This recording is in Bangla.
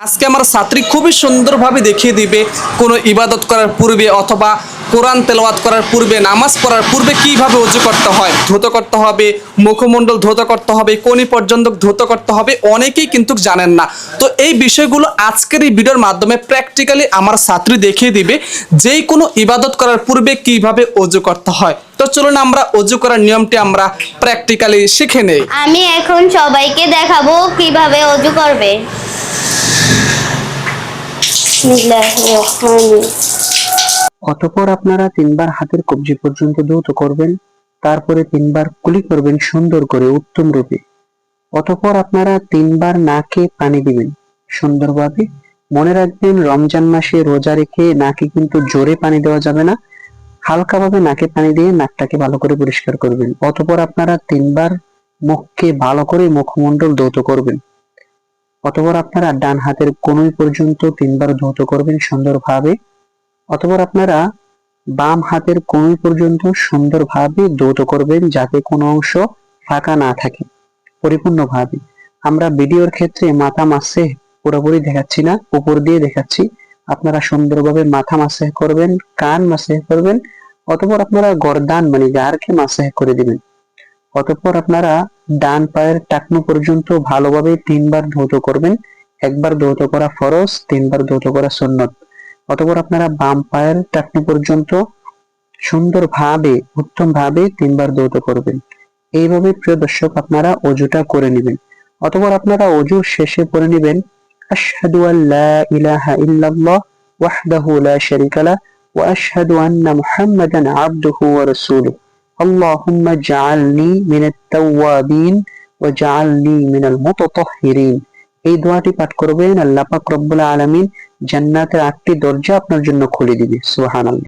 আজকে আমার ছাত্রী খুবই সুন্দরভাবে দেখিয়ে দিবে কোনো ইবাদত করার পূর্বে অথবা কোরআন তেলাওয়াত করার পূর্বে, নামাজ পড়ার পূর্বে কীভাবে উজু করতে হয়, ধৌত করতে হবে, মুখমণ্ডল ধৌত করতে হবে, কোনি পর্যন্ত ধৌত করতে হবে, অনেকেই কিন্তু জানেন না। তো এই বিষয়গুলো আজকের এই ভিডিওর মাধ্যমে প্র্যাকটিক্যালি আমার ছাত্রী দেখিয়ে দিবে যেই কোনো ইবাদত করার পূর্বে কীভাবে অজু করতে হয়। তো চলুন আমরা অজু করার নিয়মটি আমরা প্র্যাকটিক্যালি শিখে নেই। আমি এখন সবাইকে দেখাবো কীভাবে অজু করবে। অতঃপর আপনারা তিনবার হাতের কবজি পর্যন্ত ধৌত করবেন, তারপরে তিনবার কুলি করবেন সুন্দর করে উত্তম রূপে অতঃপর আপনারা তিনবার নাকে পানি দিবেন। সুন্দরভাবে মনে রাখবেন, রমজান মাসে রোজা রেখে নাকে কিন্তু জোরে পানি দেওয়া যাবে না। হালকাভাবে নাকে পানি দিয়ে নাকটাকে ভালো করে পরিষ্কার করবেন। অতপর আপনারা তিনবার মুখকে ভালো করে মুখমণ্ডল দৌত করবেন। অতঃপর আপনারা ডান হাতের কনুই পর্যন্ত তিনবার ধৌত করবেন সুন্দরভাবে। অতঃপর আপনারা বাম হাতের কনুই পর্যন্ত সুন্দরভাবে ধৌত করবেন যাতে কোনো অংশ ফাঁকা না থাকে, পরিপূর্ণভাবে। আমরা ভিডিওর ক্ষেত্রে মাথা মাসে পুরোপুরি দেখাচ্ছি না, উপর দিয়ে দেখাচ্ছি। আপনারা সুন্দরভাবে মাথা মাসে করবেন, কান মাসে করবেন, অতঃপর আপনারা গরদান মানে গারকে মাসে করে দিবেন। অতঃপর আপনারা ডান পায়ের টাকনু পর্যন্ত ভালোভাবে তিনবার ধৌত করবেন। একবার ধৌত করা ফরজ, তিনবার ধৌত করা সুন্নত। অতঃপর আপনারা বাম পায়ের টাকনি পর্যন্ত সুন্দরভাবে উত্তম ভাবে তিনবার ধৌত করবেন। এইভাবে প্রিয় দর্শক, আপনারা অজুটা করে নেবেন। অতঃপর আপনারা অজু শেষে পড়ে নেবেন। আশহাদু আল্লা ইলাহা ইল্লাল্লাহ ওয়াহদাহু লা শারীকা লাহ ওয়া আশহাদু আন্না মুহাম্মাদান আবদুহু ওয়া রাসূলুহু। اللهم اجعلني من التوابين واجعلني من المتطهرين এই দোয়াটি পাঠ করবেন আল্লাহ পাক রব্বুল আলামিন জান্নাতের আটটি দরজা আপনার জন্য খুলে দিবে সুবহানাল্লাহ